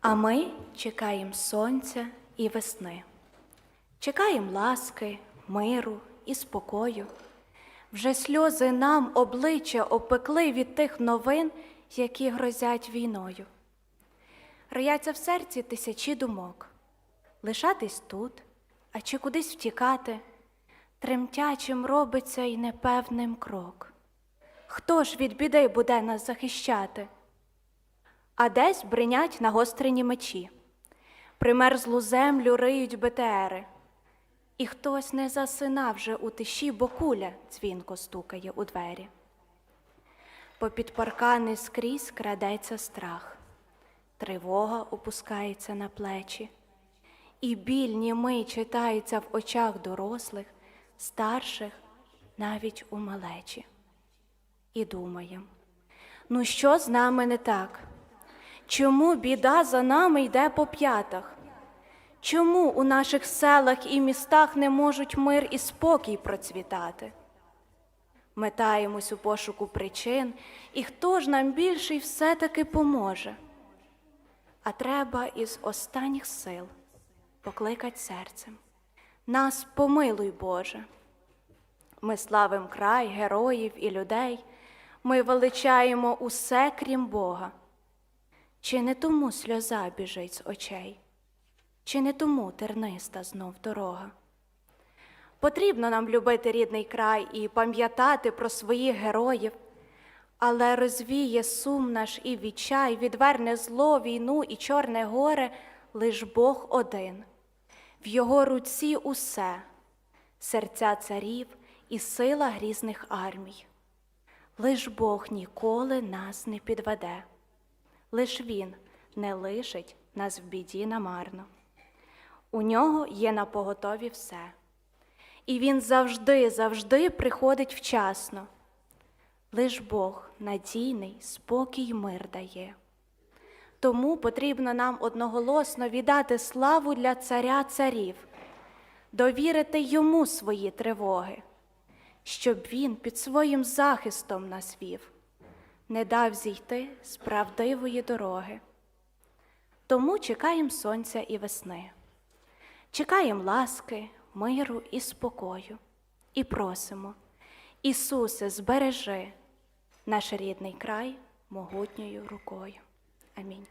А ми чекаємо сонця і весни, чекаємо ласки, миру і спокою. Вже сльози нам обличчя опекли від тих новин, які грозять війною. Рояться в серці тисячі думок лишатись тут, а чи кудись втікати, тремтячим робиться й непевним крок. Хто ж від біди буде нас захищати? А десь бринять нагострені мечі, примерзлу землю риють БТРи, і хтось не засина вже у тиші, бо куля дзвінко стукає у двері. Попід паркани скрізь крадеться страх, тривога опускається на плечі, і біль німий читається в очах дорослих, старших, навіть у малечі. І думаєм, ну що з нами не так? Чому біда за нами йде по п'ятах? Чому у наших селах і містах не можуть мир і спокій процвітати? Метаємось у пошуку причин, і хто ж нам більший все-таки поможе? А треба із останніх сил покликать серцем. Нас помилуй, Боже. Ми славим край, героїв і людей, ми величаємо усе, крім Бога. Чи не тому сльоза біжить з очей, чи не тому терниста знов дорога? Потрібно нам любити рідний край і пам'ятати про своїх героїв, але розвіє сум наш і відчай, відверне зло, війну і чорне горе лиш Бог один. В його руці усе, серця царів і сила грізних армій. Лиш Бог ніколи нас не підведе, лиш Він не лишить нас в біді намарно. У нього є на поготові все, і він завжди, завжди приходить вчасно. Лиш Бог надійний спокій мир дає. Тому потрібно нам одноголосно віддати славу для царя царів, довірити йому свої тривоги, щоб він під своїм захистом нас вів, не дав зійти з правдивої дороги. Тому чекаємо сонця і весни, чекаємо ласки, миру і спокою, і просимо, Ісусе, збережи наш рідний край могутньою рукою. Амінь.